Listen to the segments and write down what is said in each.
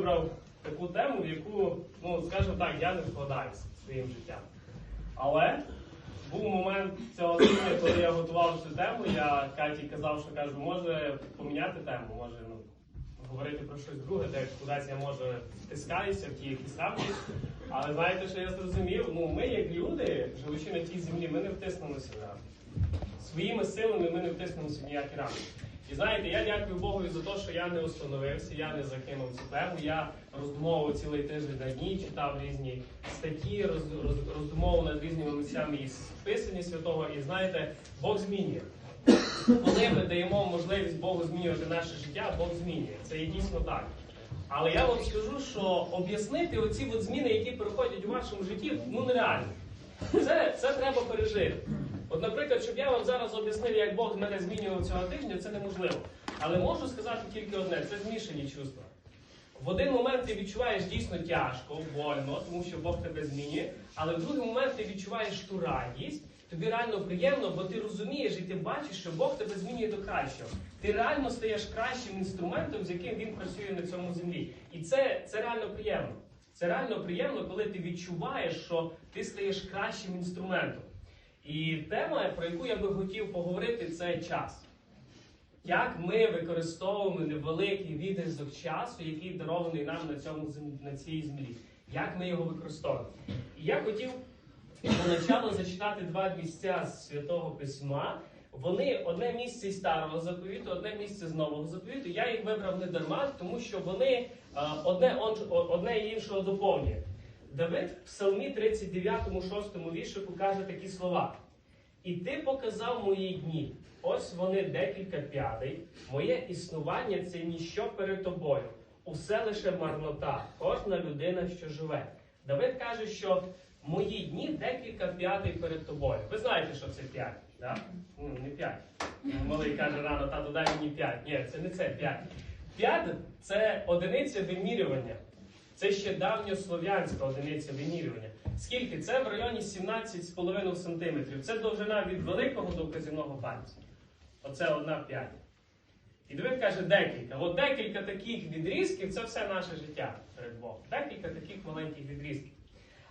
вибрав таку тему, в яку, ну, скажімо так, я не вкладаюся своїм життям. Але був момент цього тижня, коли я готував цю тему, я Каті казав, що кажу, може поміняти тему, може ну, говорити про щось друге, де кудись я може втискаюся в ті якісь рамки. Але знаєте, що я зрозумів? Ну, ми, як люди, живучи на тій землі, ми не втиснулися в. Своїми силами ми не втиснулися в ніякі рамки. І знаєте, я дякую Богові за те, що я не остановився, я не закинув цю тему. Я роздумовував цілий тиждень на дні, читав різні статті, роз, роз, роздумовував над різними місцями із Писання Святого. І знаєте, Бог змінює. Коли ми даємо можливість Богу змінювати наше життя, Бог змінює. Це є дійсно так. Але я вам скажу, що об'яснити оці от зміни, які проходять у вашому житті, ну нереально. Це, це треба пережити. От, наприклад, щоб я вам зараз об'яснив, як Бог мене змінював цього тижня, це неможливо. Але можу сказати тільки одне: це змішані чувства. В один момент ти відчуваєш дійсно тяжко, больно, тому що Бог тебе змінює, але в другий момент ти відчуваєш ту радість, тобі реально приємно, бо ти розумієш і ти бачиш, що Бог тебе змінює до кращого. Ти реально стаєш кращим інструментом, з яким він працює на цьому землі. І це, це реально приємно. Це реально приємно, коли ти відчуваєш, що ти стаєш кращим інструментом. І тема, про яку я би хотів поговорити, це час. Як ми використовуємо невеликий відрізок часу, який дарований нам на, цьому, на цій землі. Як ми його використовуємо? І я хотів поначалу зачитати два місця з Святого Письма. Вони одне місце із старого заповіту, одне місце з нового заповіту. Я їх вибрав не дарма, тому що вони е, одне, одне іншого доповнює. Давид в Псалмі 39, 6 віршику каже такі слова. І ти показав мої дні. Ось вони декілька п'ятий. Моє існування це ніщо перед тобою. Усе лише марнота, кожна людина, що живе. Давид каже, що мої дні декілька п'ятий перед тобою. Ви знаєте, що це п'ять, да? Ну, не п'ять. Малий каже рано, тату дай мені п'ять. Ні, це не це п'ять. П'ять це одиниця вимірювання. Це ще давньослов'янська одиниця вимірювання. Скільки? Це в районі 17,5 см. Це довжина від великого до вказівного пальця. Оце одна п'ять. І Давид каже декілька. От декілька таких відрізків це все наше життя перед Богом. Декілька таких маленьких відрізків.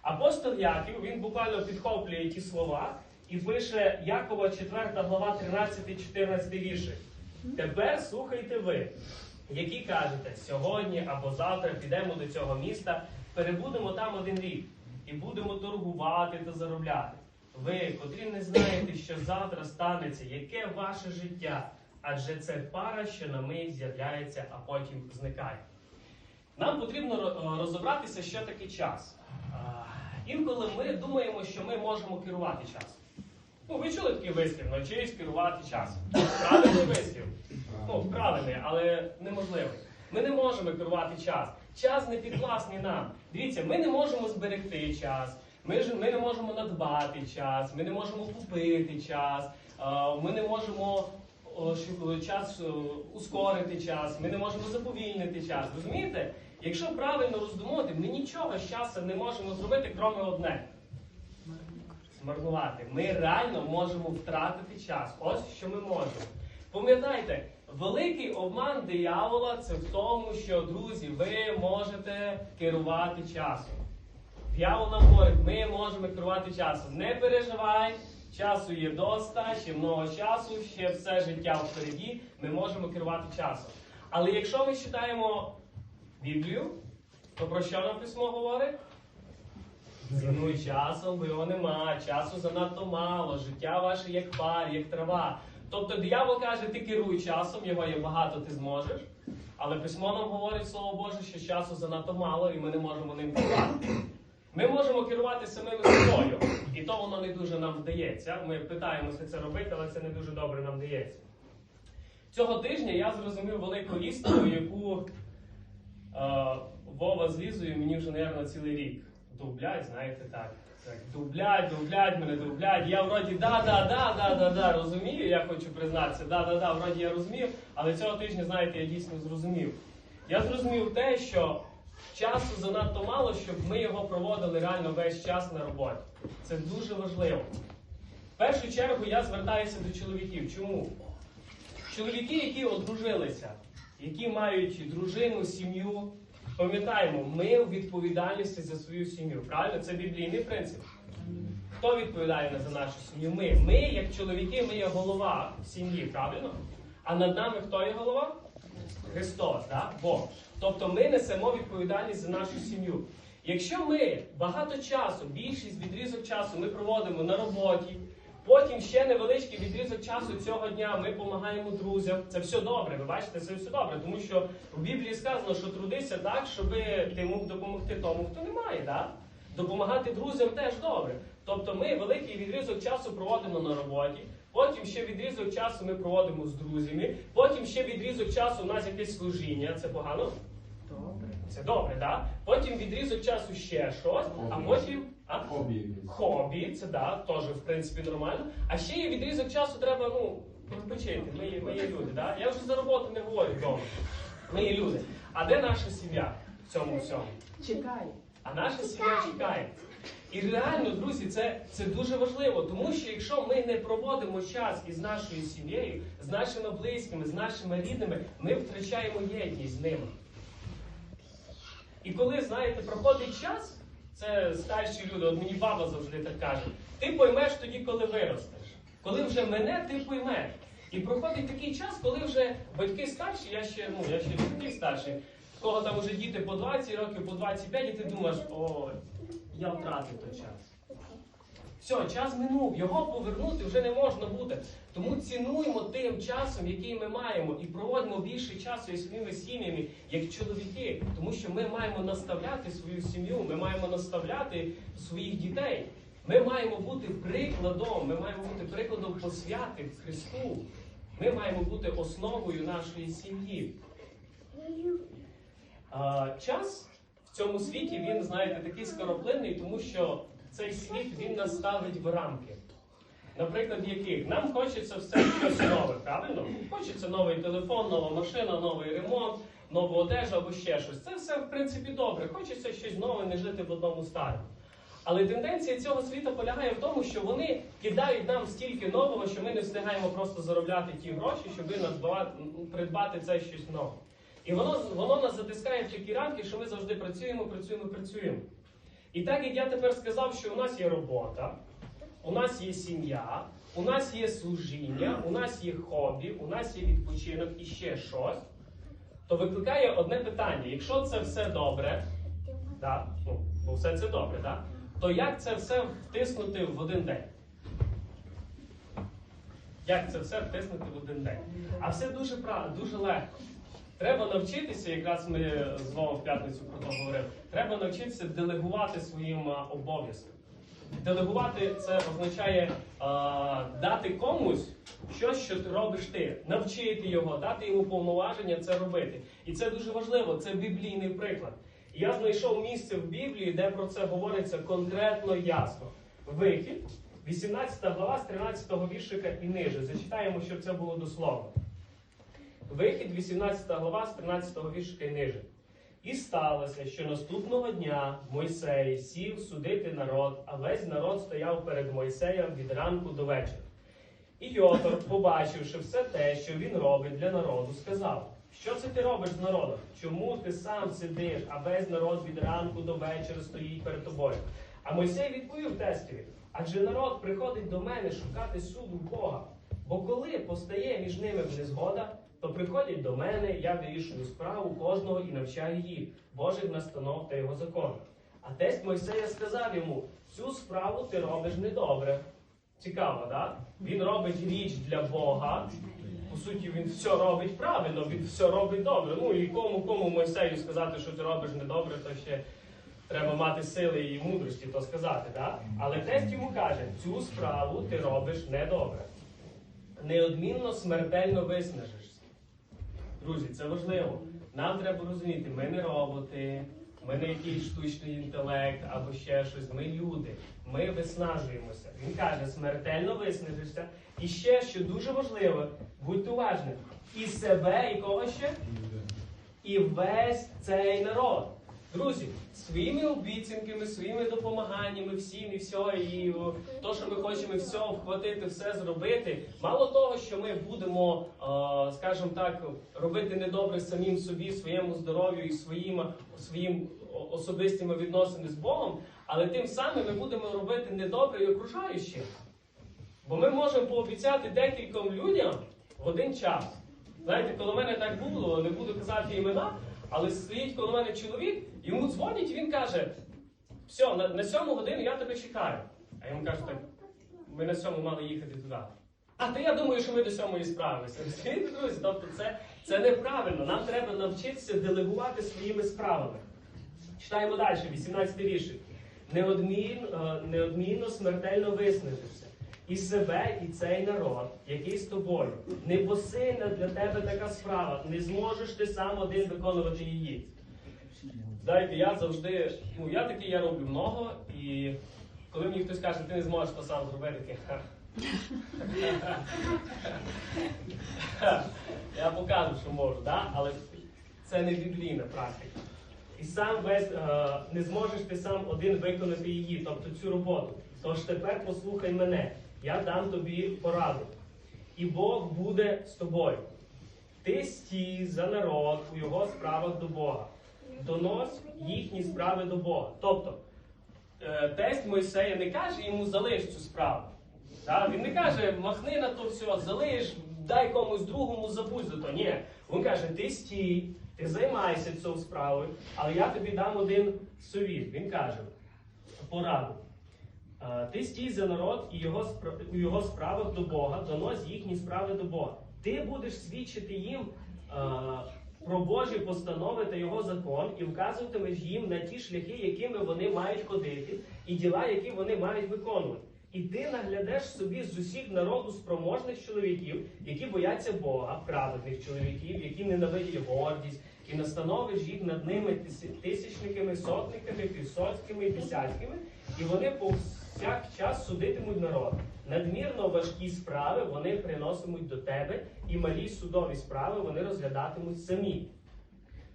Апостол Яків, він буквально підхоплює ті слова і пише Якова 4 глава 13-14 вірші. Тепер слухайте ви, які кажете, сьогодні або завтра підемо до цього міста, перебудемо там один рік і будемо торгувати та заробляти. Ви, котрі не знаєте, що завтра станеться, яке ваше життя, адже це пара, що на мить з'являється, а потім зникає. Нам потрібно розібратися, що таке час. Інколи ми думаємо, що ми можемо керувати часом. Ну, ви чули такий вислів, навчись керувати часом. Правильний вислів. Ну, правильний, але неможливий. Ми не можемо керувати час. Час не підвласний нам. Дивіться, ми не можемо зберегти час, ми, ж, ми не можемо надбати час, ми не можемо купити час, ми не можемо час е, ускорити час, ми не можемо заповільнити час. Розумієте? Якщо правильно роздумувати, ми нічого з часом не можемо зробити, крім одне. Змарнувати. Ми реально можемо втратити час. Ось що ми можемо. Пам'ятайте, великий обман диявола це в тому, що, друзі, ви можете керувати часом. Дьявол нам говорить, ми можемо керувати часом. Не переживай, часу є доста, ще много часу, ще все життя впереді, ми можемо керувати часом. Але якщо ми читаємо Біблію, то про що нам письмо говорить? Цінуй часом, його нема, часу занадто мало, життя ваше як пар, як трава. Тобто диявол каже, ти керуй часом, його є багато, ти зможеш. Але письмо нам говорить слово Боже, що часу занадто мало і ми не можемо ним керувати. Ми можемо керувати самими собою, і то воно не дуже нам вдається. Ми питаємося це робити, але це не дуже добре нам вдається. Цього тижня я зрозумів велику істину, яку е, Вова з мені вже, мабуть, цілий рік дублять, знаєте, так. Дублять, дублять мене, дублять. Я вроді да, да, да, да, да, да, розумію, я хочу признатися, да, да, да, вроді я розумію, але цього тижня, знаєте, я дійсно зрозумів. Я зрозумів те, що часу занадто мало, щоб ми його проводили реально весь час на роботі. Це дуже важливо. В першу чергу я звертаюся до чоловіків. Чому? Чоловіки, які одружилися, які мають дружину, сім'ю, Пам'ятаємо, ми у відповідальності за свою сім'ю. Правильно? Це біблійний принцип. Хто відповідає за нашу сім'ю? Ми. Ми, як чоловіки, ми є голова сім'ї, правильно? А над нами хто є голова? Христос, да? Бог. Тобто ми несемо відповідальність за нашу сім'ю. Якщо ми багато часу, більшість відрізок часу ми проводимо на роботі, потім ще невеличкий відрізок часу цього дня ми допомагаємо друзям, це все добре. Ви бачите, це все добре, тому що в Біблії сказано, що трудися так, щоб ти мог допомогти тому, хто не має. Да? Допомагати друзям теж добре. Тобто ми великий відрізок часу проводимо на роботі, потім ще відрізок часу ми проводимо з друзями, потім ще відрізок часу у нас якесь служіння. Це погано? Добре. Це добре, так? Потім відрізок часу ще щось, а потім. А? Хобі. Хобі, це да, теж в принципі нормально. А ще є відрізок часу, треба ну, відпочити. Ми, є- ми є люди. Да? Я вже за роботу не говорю вдома. Ми є люди. А де наша сім'я в цьому всьому? Чекай. А наша сім'я чекає. І реально, друзі, це, це дуже важливо, тому що якщо ми не проводимо час із нашою сім'єю, з нашими близькими, з нашими рідними, ми втрачаємо єдність з ними. І коли, знаєте, проходить час, це старші люди, от мені баба завжди так каже, ти поймеш тоді, коли виростеш. Коли вже мене, ти поймеш. І проходить такий час, коли вже батьки старші, я ще, ну, я ще такий старший, кого там вже діти по 20 років, по 25, і ти думаєш, о, я втратив той час. Все, час минув, його повернути вже не можна буде. Тому цінуємо тим часом, який ми маємо, і проводимо більше часу із своїми сім'ями, як чоловіки, тому що ми маємо наставляти свою сім'ю, ми маємо наставляти своїх дітей. Ми маємо бути прикладом, ми маємо бути прикладом посвяти Христу. Ми маємо бути основою нашої сім'ї. Час в цьому світі він, знаєте, такий скороплинний, тому що цей світ він нас ставить в рамки. Наприклад, яких? Нам хочеться все щось нове, правильно? Хочеться новий телефон, нова машина, новий ремонт, нову одежу або ще щось. Це все, в принципі, добре. Хочеться щось нове, не жити в одному старому. Але тенденція цього світу полягає в тому, що вони кидають нам стільки нового, що ми не встигаємо просто заробляти ті гроші, щоб придбати це щось нове. І воно, воно нас затискає в такі рамки, що ми завжди працюємо, працюємо, працюємо. І так як я тепер сказав, що у нас є робота, у нас є сім'я, у нас є служіння, у нас є хобі, у нас є відпочинок і ще щось, то викликає одне питання: якщо це все добре, да, ну, бо все це добре, да, то як це все втиснути в один день? Як це все втиснути в один день? А все дуже дуже легко. Треба навчитися, якраз ми з вами в п'ятницю про то говорили, треба навчитися делегувати своїм обов'язкам. Делегувати це означає а, дати комусь щось, що ти робиш ти, навчити його, дати йому повноваження це робити. І це дуже важливо, це біблійний приклад. Я знайшов місце в Біблії, де про це говориться конкретно ясно. Вихід, 18 глава з 13 віршика і ниже. Зачитаємо, щоб це було дословно. Вихід, 18 глава з 13 віршика і ниже. І сталося, що наступного дня Мойсей сів судити народ, а весь народ стояв перед Мойсеєм від ранку до вечора. І Йотор, побачивши все те, що він робить для народу, сказав: Що це ти робиш з народом? Чому ти сам сидиш, а весь народ від ранку до вечора стоїть перед тобою? А Мойсей відповів тестові: адже народ приходить до мене шукати суду Бога. Бо коли постає між ними незгода, то приходять до мене, я вирішую справу кожного і навчаю їх, Божих настанов та його законів. А тесть Мойсея сказав йому: цю справу ти робиш недобре. Цікаво, так? Він робить річ для Бога. По суті, він все робить правильно, він все робить добре. Ну і кому кому Мойсею сказати, що ти робиш недобре, то ще треба мати сили і мудрості то сказати, так? Але тесть йому каже: цю справу ти робиш недобре. Неодмінно смертельно виснажишся. Друзі, це важливо. Нам треба розуміти, ми не роботи, ми не якийсь штучний інтелект або ще щось. Ми люди, ми виснажуємося. Він каже, смертельно виснажишся. І ще, що дуже важливо, будьте уважні, і себе, і кого ще? І весь цей народ. Друзі, своїми обіцянками, своїми допомаганнями, всім і все, і о, то, що ми хочемо все обхватити, все зробити. Мало того, що ми будемо, е, скажімо так, робити недобре самим собі, своєму здоров'ю і своїм, своїм особистими відносинами з Богом, але тим самим ми будемо робити недобре і окружаючим. Бо ми можемо пообіцяти декільком людям в один час. Знаєте, коли в мене так було, не буду казати імена, але стоїть коло мене чоловік, йому дзвонять, і він каже: все, на, на сьому годину я тебе чекаю. А йому кажу, так, ми на сьому мали їхати туди. А то я думаю, що ми до сьомої. Розумієте, друзі? Тобто це, це неправильно. Нам треба навчитися делегувати своїми справами. Читаємо далі, 18 віршик. Неодмінно, неодмінно смертельно виснажишся. І себе, і цей народ, який з тобою. Непосильна для тебе така справа. Не зможеш ти сам один виконувати її. Знаєте, я завжди, ну я такий, я роблю много, і коли мені хтось каже, ти не зможеш то сам зробити, таке. Я покажу, що можу, да? але це не біблійна практика. І сам весь е, не зможеш ти сам один виконати її, тобто цю роботу. Тож тепер послухай мене, я дам тобі пораду. І Бог буде з тобою. Ти стій за народ у його справах до Бога. Донось їхні справи до Бога. Тобто, е, тесть Мойсея не каже йому залиш цю справу. Так? Він не каже, махни на то все, залиш, дай комусь другому, забудь за то. Ні. Він каже, ти стій, ти займайся цією справою, але я тобі дам один совіт. Він каже, пораду. Е, Ти стій за народ і його у його справах до Бога, донось їхні справи до Бога. Ти будеш свідчити їм е, про Божі постанови та його закон, і вказуватимеш їм на ті шляхи, якими вони мають ходити, і діла, які вони мають виконувати. І ти наглядеш собі з усіх народу спроможних чоловіків, які бояться Бога, праведних чоловіків, які ненавидять гордість, і настановиш їх над ними тисячниками, сотниками, півсотськими і десятками, і вони повсякчас судитимуть народ. Надмірно важкі справи вони приносимуть до тебе, і малі судові справи вони розглядатимуть самі.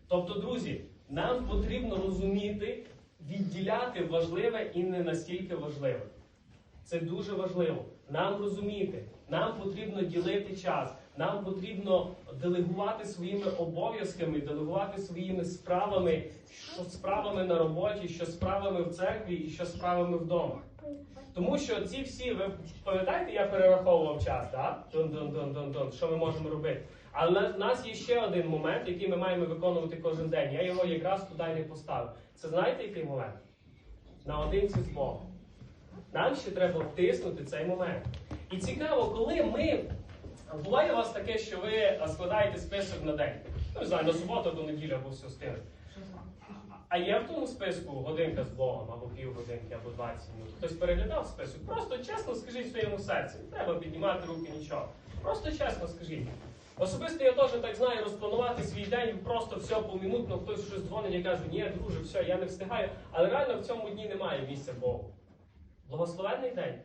Тобто, друзі, нам потрібно розуміти, відділяти важливе і не настільки важливе. Це дуже важливо. Нам розуміти, нам потрібно ділити час, нам потрібно делегувати своїми обов'язками, делегувати своїми справами, що справами на роботі, що справами в церкві і що справами вдома. Тому що ці всі, ви пам'ятаєте, я перераховував час, так? Що ми можемо робити. Але в нас є ще один момент, який ми маємо виконувати кожен день. Я його якраз туди не поставив. Це знаєте, який момент? Наодинці з Богом. Нам ще треба втиснути цей момент. І цікаво, коли ми. Буває у вас таке, що ви складаєте список на день. Ну, не знаю, на суботу до неділі або все з. А є в тому списку годинка з Богом, або півгодинки, або 20 минут. Хтось переглядав список. Просто чесно скажіть своєму серці. Не треба піднімати руки, нічого. Просто чесно скажіть. Особисто я теж так знаю розпланувати свій день, просто все помінутно, хтось щось дзвонить, я кажу, ні, друже, все, я не встигаю. Але реально в цьому дні немає місця Богу. Благословенний день.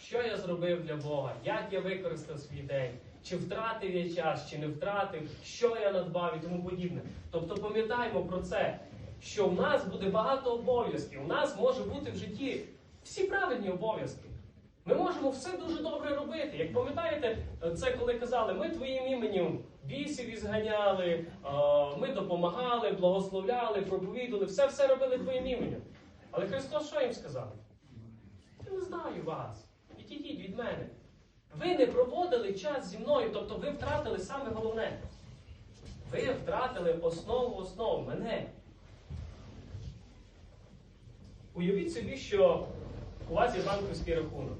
Що я зробив для Бога? Як я використав свій день? Чи втратив я час, чи не втратив, що я надбав і тому подібне. Тобто пам'ятаємо про це, що в нас буде багато обов'язків. У нас може бути в житті всі правильні обов'язки. Ми можемо все дуже добре робити. Як пам'ятаєте, це коли казали, ми твоїм іменем бісів ізганяли, ми допомагали, благословляли, проповідували, все все робили твоїм іменем. Але Христос що їм сказав? Я не знаю вас. Відійдіть від мене. Ви не проводили час зі мною, тобто ви втратили саме головне. Ви втратили основу основ мене. Уявіть собі, що у вас є банківський рахунок.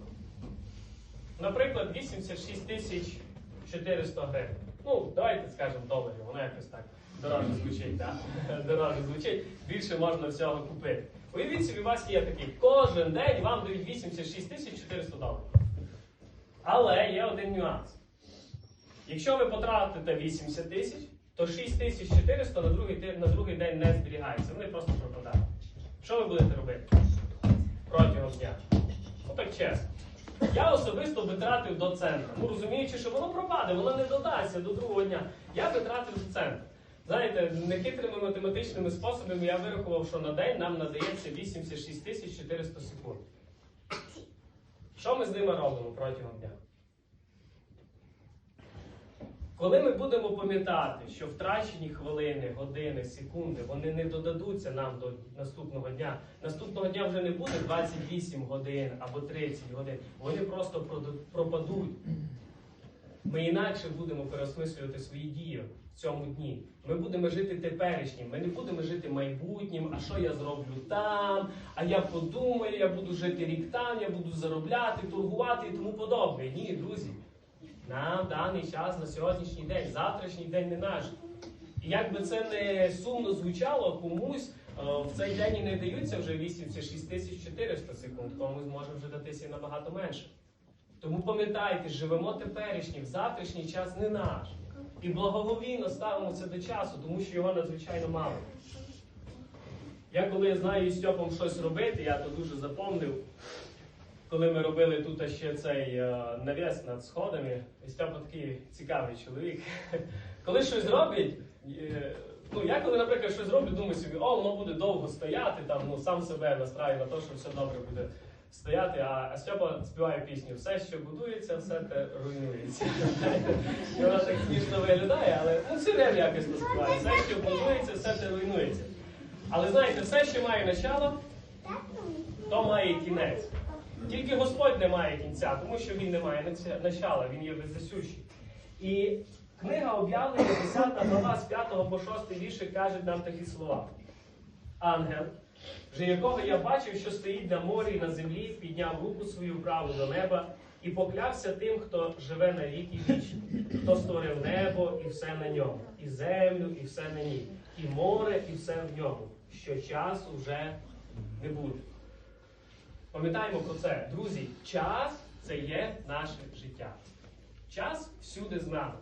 Наприклад, 86 тисяч 400 гривень. Ну, давайте скажемо доларів, воно якось так дороже звучить, так? Дороже звучить, більше можна всього купити. Уявіть собі, у вас є такий, кожен день вам дають 86 тисяч 400 доларів. Але є один нюанс. Якщо ви потратите 80 тисяч, то 6400 на другий, на другий день не зберігається. Вони просто пропадають. Що ви будете робити протягом дня? Ну так чесно. Я особисто витратив до центру. Ну розуміючи, що воно пропаде, воно не додасться до другого дня. Я витратив до центру. Знаєте, нехитрими математичними способами я вирахував, що на день нам надається 86 тисяч 400 секунд. Що ми з ними робимо протягом дня? Коли ми будемо пам'ятати, що втрачені хвилини, години, секунди, вони не додадуться нам до наступного дня. Наступного дня вже не буде 28 годин або 30 годин. Вони просто пропадуть. Ми інакше будемо переосмислювати свої дії в цьому дні. Ми будемо жити теперішнім. Ми не будемо жити майбутнім. А що я зроблю там? А я подумаю, я буду жити рік там, я буду заробляти, торгувати і тому подобне. Ні, друзі. Нам даний час на сьогоднішній день, завтрашній день не наш. І як би це не сумно звучало, комусь е, в цей день і не даються вже 86 тисяч 400 секунд, комусь може вже датися набагато менше. Тому пам'ятайте, живемо теперішнім, завтрашній час не наш. І благоговійно ставимося до часу, тому що його надзвичайно мало. Я коли знаю з Стьопом щось робити, я то дуже запомнив. Коли ми робили тут ще цей е, навіс над сходами, і Стьопа такий цікавий чоловік. Коли щось робить, е, ну я коли, наприклад, щось роблю, думаю собі, о, воно буде довго стояти, там ну сам себе настраю на те, що все добре буде стояти. А, а Стьопа співає пісню Все, що будується, все те руйнується. І вона так смішно виглядає, але ну все рівно якось співає. Все, що будується, все те руйнується. Але знаєте, все, що має начало, то має кінець. Тільки Господь не має кінця, тому що він не має начала, він є беззасющий. І книга об'явлення, 10 глава з 5 по 6 вірші каже нам такі слова. Ангел, вже якого я бачив, що стоїть на морі і на землі, підняв руку свою праву до неба і поклявся тим, хто живе на віки вічні, хто створив небо і все на ньому, і землю, і все на ній, і море, і все в ньому, що часу вже не буде. Пам'ятаємо про це, друзі, час це є наше життя. Час всюди з нами.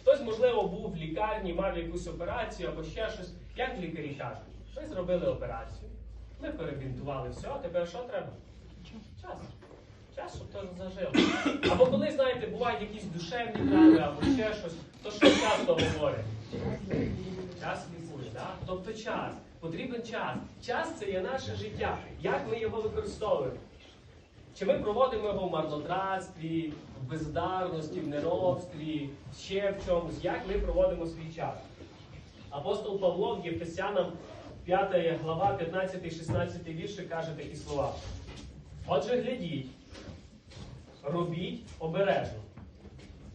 Хтось, можливо, був в лікарні, мав якусь операцію або ще щось. Як лікарі кажуть, ми зробили операцію, ми перебінтували все, а тепер що треба? Час. Час, щоб то зажило. Або коли, знаєте, бувають якісь душевні травми або ще щось, то що часто говорять? Час лікує, да? тобто час. Потрібен час. Час це є наше життя. Як ми його використовуємо? Чи ми проводимо його в марнотратстві, в бездарності, в неробстві, ще в чомусь? Як ми проводимо свій час? Апостол Павло в Єфесянам 5 глава, 15-16 вірші каже такі слова. Отже, глядіть, робіть обережно,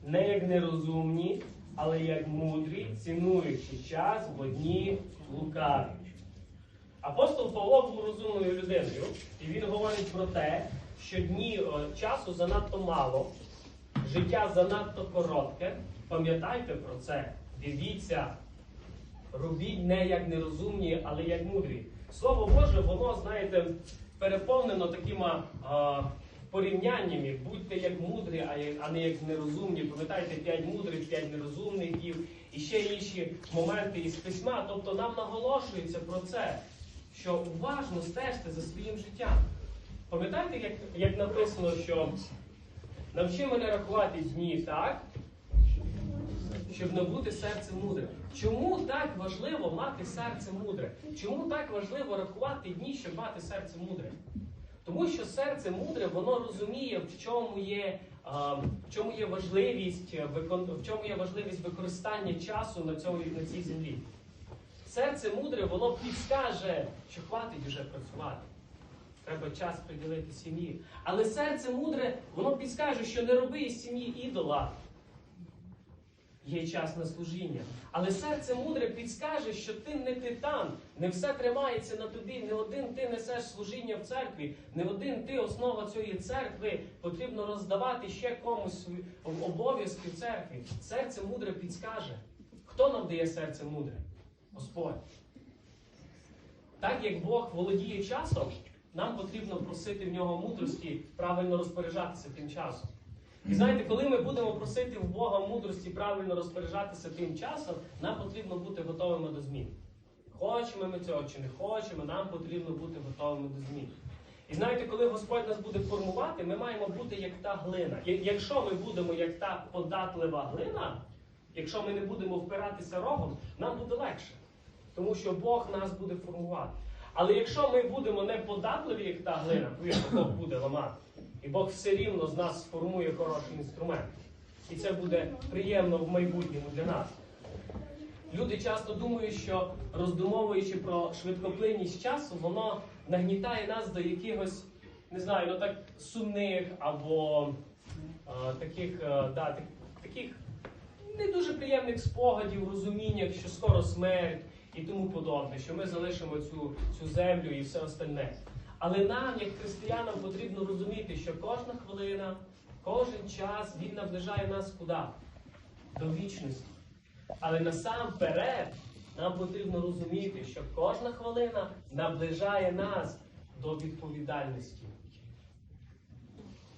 не як нерозумні, але як мудрі, цінуючи час в одні лукаві. Апостол Павло був розумною людиною, і він говорить про те, що дні е, часу занадто мало, життя занадто коротке. Пам'ятайте про це, дивіться, робіть не як нерозумні, але як мудрі. Слово Боже, воно, знаєте, переповнено такими порівняннями. Будьте як мудрі, а, не як нерозумні. Пам'ятайте, п'ять мудрих, п'ять нерозумних дів і ще інші моменти із письма. Тобто нам наголошується про це, що уважно стежте за своїм життям. Пам'ятаєте, як, як написано, що навчи мене рахувати дні так, щоб набути серце мудре. Чому так важливо мати серце мудре? Чому так важливо рахувати дні, щоб мати серце мудре? Тому що серце мудре, воно розуміє, в чому є, в чому є важливість, е, в чому є важливість використання часу на, цьому, на цій землі. Серце мудре, воно підскаже, що хватить вже працювати. Треба час приділити сім'ї. Але серце мудре, воно підскаже, що не роби із сім'ї ідола. Є час на служіння. Але серце мудре підскаже, що ти не титан, не все тримається на тобі, не один ти несеш служіння в церкві, не один ти основа цієї церкви, потрібно роздавати ще комусь обов'язки церкві. Серце мудре підскаже. Хто нам дає серце мудре? Господь. Так як Бог володіє часом, нам потрібно просити в нього мудрості правильно розпоряджатися тим часом. І знаєте, коли ми будемо просити в Бога мудрості правильно розпоряджатися тим часом, нам потрібно бути готовими до змін. Хочемо ми цього чи не хочемо, нам потрібно бути готовими до змін. І знаєте, коли Господь нас буде формувати, ми маємо бути як та глина. Якщо ми будемо як та податлива глина, якщо ми не будемо впиратися рогом, нам буде легше. Тому що Бог нас буде формувати. Але якщо ми будемо неподатливі, як та глина, повірте, Бог буде ламати. І Бог все рівно з нас сформує хороший інструмент. І це буде приємно в майбутньому для нас. Люди часто думають, що роздумовуючи про швидкоплинність часу, воно нагнітає нас до якихось, не знаю, ну так сумних або е, таких, е, да, так- таких не дуже приємних спогадів, розуміння, що скоро смерть і тому подобне, що ми залишимо цю, цю землю і все остальне. Але нам, як християнам, потрібно розуміти, що кожна хвилина, кожен час він наближає нас куди? До вічності. Але насамперед нам потрібно розуміти, що кожна хвилина наближає нас до відповідальності.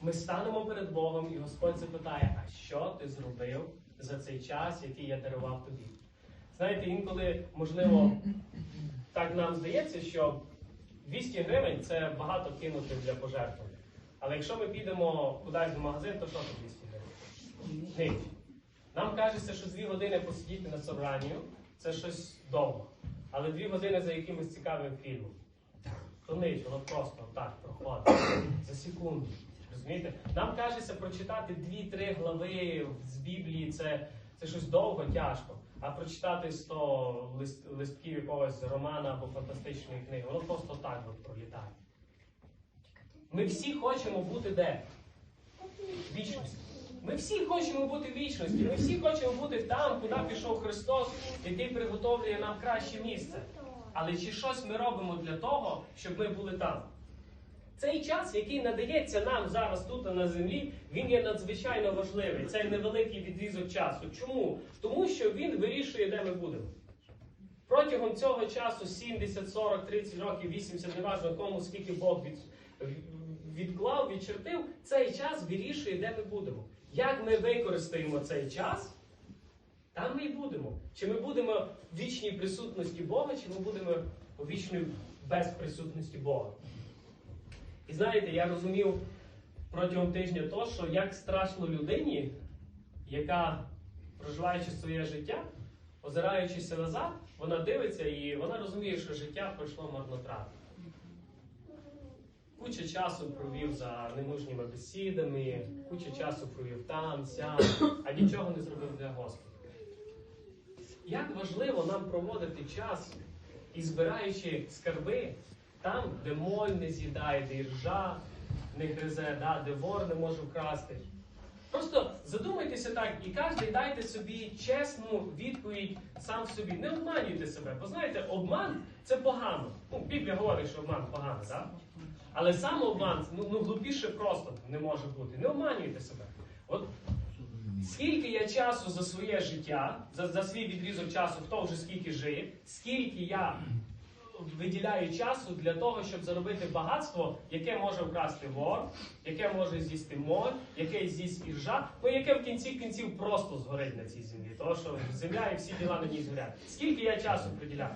Ми станемо перед Богом, і Господь запитає, а що ти зробив за цей час, який я дарував тобі? Знаєте, інколи, можливо, так нам здається, що 200 гривень це багато кинути для пожертвування. Але якщо ми підемо кудись в магазин, то що це 200 гривень? Ні. Нам кажеться, що дві години посидіти на собранні це щось довго. Але дві години за якимось цікавим фільмом. То ніч, воно просто так проходить за секунду. Розумієте? Нам кажеться прочитати дві-три глави з Біблії це, це щось довго, тяжко. А прочитати 100 лист, листків якогось романа або фантастичної книги, воно просто так от пролітає. Ми всі хочемо бути де? Вічності. Ми всі хочемо бути в вічності. Ми всі хочемо бути там, куди пішов Христос, який приготовлює нам краще місце. Але чи щось ми робимо для того, щоб ми були там? Цей час, який надається нам зараз тут на землі, він є надзвичайно важливий. Цей невеликий відрізок часу. Чому? Тому що він вирішує, де ми будемо. Протягом цього часу 70, 40, 30 років, 80, неважно кому, скільки Бог від, відклав, відчертив, цей час вирішує, де ми будемо. Як ми використаємо цей час, там ми і будемо. Чи ми будемо в вічній присутності Бога, чи ми будемо у вічній безприсутності Бога. І знаєте, я розумів протягом тижня то, що як страшно людині, яка, проживаючи своє життя, озираючися назад, вона дивиться і вона розуміє, що життя пройшло марнотратно. Куча часу провів за немужніми бесідами, куча часу провів там, сям, а нічого не зробив для Господа. Як важливо нам проводити час і збираючи скарби там, де моль не з'їдає, де іржа не гризе, да, де вор не може вкрасти. Просто задумайтеся так і кожен дайте собі чесну відповідь сам собі. Не обманюйте себе. Бо знаєте, обман це погано. Ну, Біблія говорить, що обман погано, так? Але сам обман ну, ну, глупіше просто не може бути. Не обманюйте себе. От скільки я часу за своє життя, за, за свій відрізок часу, хто вже скільки жиє, скільки я виділяю часу для того, щоб заробити багатство, яке може вкрасти вор, яке може з'їсти моль, яке з'їсть іржа, ну яке в кінці кінців просто згорить на цій землі. Тому що земля і всі діла на ній згорять. Скільки я часу приділяю?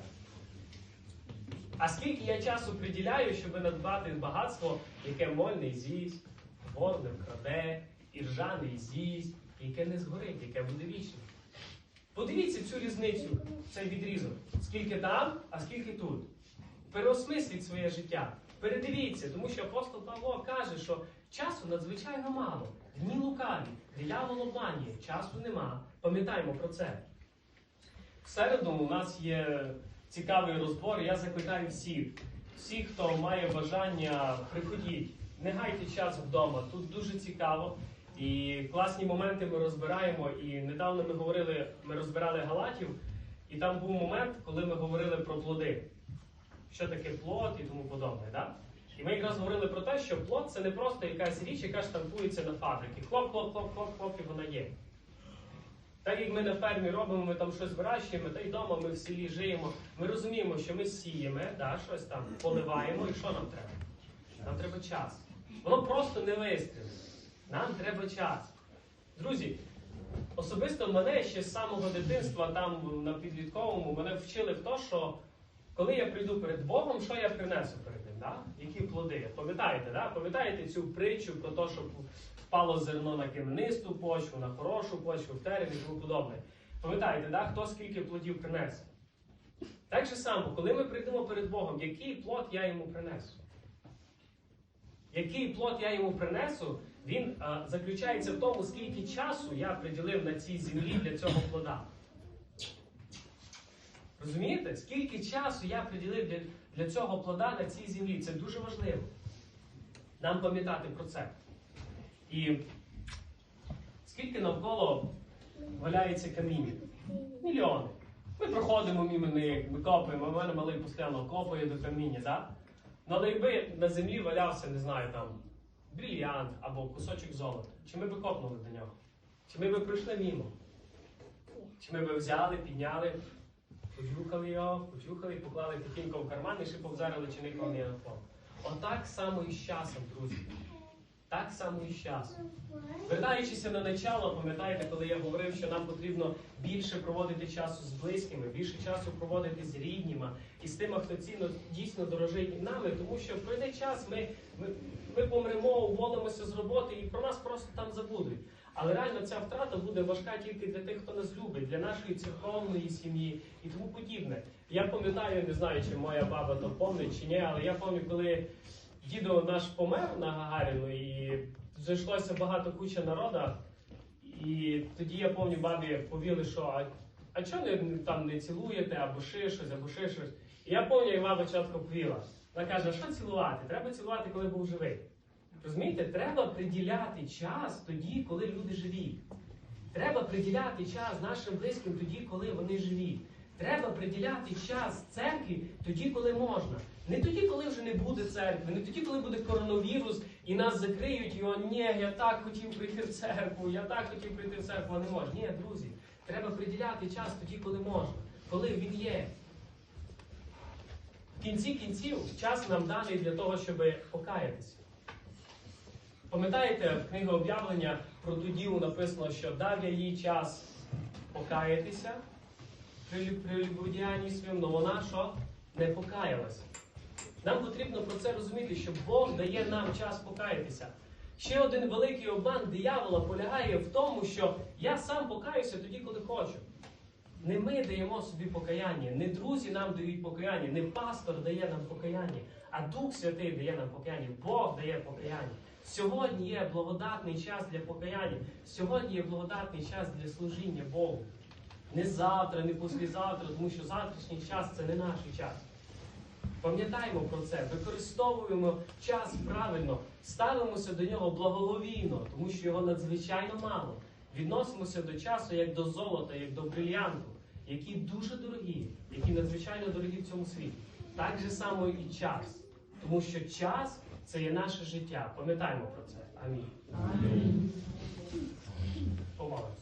А скільки я часу приділяю, щоб надбати багатство, яке моль не з'їсть, вор не вкраде, іржа не з'їсть, яке не згорить, яке буде вічне. Подивіться цю різницю, цей відрізок. Скільки там, а скільки тут. Переосмисліть своє життя. Передивіться, тому що апостол Павло каже, що часу надзвичайно мало. Дні лукаві, диявол обманює, часу нема. Пам'ятаємо про це. В середу у нас є цікавий розбор. Я закликаю всіх, всіх, хто має бажання, приходіть, не гайте час вдома. Тут дуже цікаво. І класні моменти ми розбираємо. І недавно ми говорили, ми розбирали Галатів, і там був момент, коли ми говорили про плоди. Що таке плод і тому подобне. Да? І ми якраз говорили про те, що плод це не просто якась річ, яка штампується на фабрики. Хлоп, хлоп, хлоп, хлоп, хлоп, і вона є. Так як ми на фермі робимо, ми там щось вирощуємо, та й вдома ми в селі живемо. Ми розуміємо, що ми сіємо, да, щось там поливаємо, і що нам треба? Нам треба час. Воно просто не вистрілить. Нам треба час. Друзі, особисто мене ще з самого дитинства, там на підлітковому, мене вчили в те, що коли я прийду перед Богом, що я принесу перед ним? Да? Які плоди? Пам'ятаєте, да? пам'ятаєте цю притчу про те, що впало зерно на кам'янисту почву, на хорошу почву, в терен і тому подобне. Пам'ятаєте, да? хто скільки плодів принесе? Так же само, коли ми прийдемо перед Богом, який плод я йому принесу? Який плод я йому принесу, він а, заключається в тому, скільки часу я приділив на цій землі для цього плода. Розумієте? Скільки часу я приділив для, для цього плода на цій землі? Це дуже важливо. Нам пам'ятати про це. І скільки навколо валяється каміння? Мільйони. Ми проходимо мимо них, ми копаємо, у мене малий постійно копає до каміння, да? Ну, але якби на землі валявся, не знаю, там брильянт або кусочок золота, чи ми би копнули до нього? Чи ми би пройшли мимо? Чи ми би взяли, підняли, почухали його, почухали, поклали тихенько в карман і ще повзарили, чи не напав. Отак само і з часом, друзі. Так само і з часом. Вертаючися на начало, пам'ятаєте, коли я говорив, що нам потрібно більше проводити часу з близькими, більше часу проводити з рідніми і з тими, хто цінно дійсно дорожить нами, тому що пройде час, ми, ми, ми помремо, уволимося з роботи і про нас просто там забудуть. Але реально ця втрата буде важка тільки для тих, хто нас любить, для нашої церковної сім'ї і тому подібне. Я пам'ятаю, не знаю, чи моя баба то пам'ятає чи ні, але я пам'ятаю, коли дідо наш помер на Гагаріну і зайшлося багато куча народу. І тоді я пам'ятаю, бабі повіли, що а, а чого не, там не цілуєте, або ще щось, або ще щось. І я пам'ятаю, як баба чітко повіла. Вона каже, а що цілувати? Треба цілувати, коли був живий. Розумієте, треба приділяти час тоді, коли люди живі. Треба приділяти час нашим близьким тоді, коли вони живі. Треба приділяти час церкві тоді, коли можна. Не тоді, коли вже не буде церкви, не тоді, коли буде коронавірус і нас закриють, і о, ні, я так хотів прийти в церкву, я так хотів прийти в церкву, а не можна. Ні, друзі, треба приділяти час тоді, коли можна, коли він є. В кінці кінців час нам даний для того, щоб покаятися. Пам'ятаєте, в книгі об'явлення про ту діву написано, що дав я їй час покаятися при, лю- при любодіянні своєму, але вона що? Не покаялася. Нам потрібно про це розуміти, що Бог дає нам час покаятися. Ще один великий обман диявола полягає в тому, що я сам покаюся тоді, коли хочу. Не ми даємо собі покаяння, не друзі нам дають покаяння, не пастор дає нам покаяння, а Дух Святий дає нам покаяння, Бог дає покаяння. Сьогодні є благодатний час для покаяння, сьогодні є благодатний час для служіння Богу. Не завтра, не післязавтра, тому що завтрашній час це не наш час. Пам'ятаємо про це, використовуємо час правильно, ставимося до нього благоговійно, тому що його надзвичайно мало. Відносимося до часу як до золота, як до брильянту, які дуже дорогі, які надзвичайно дорогі в цьому світі. Так же само і час. Тому що час це є наше життя. Пам'ятаємо про це. Амінь. Помолимось.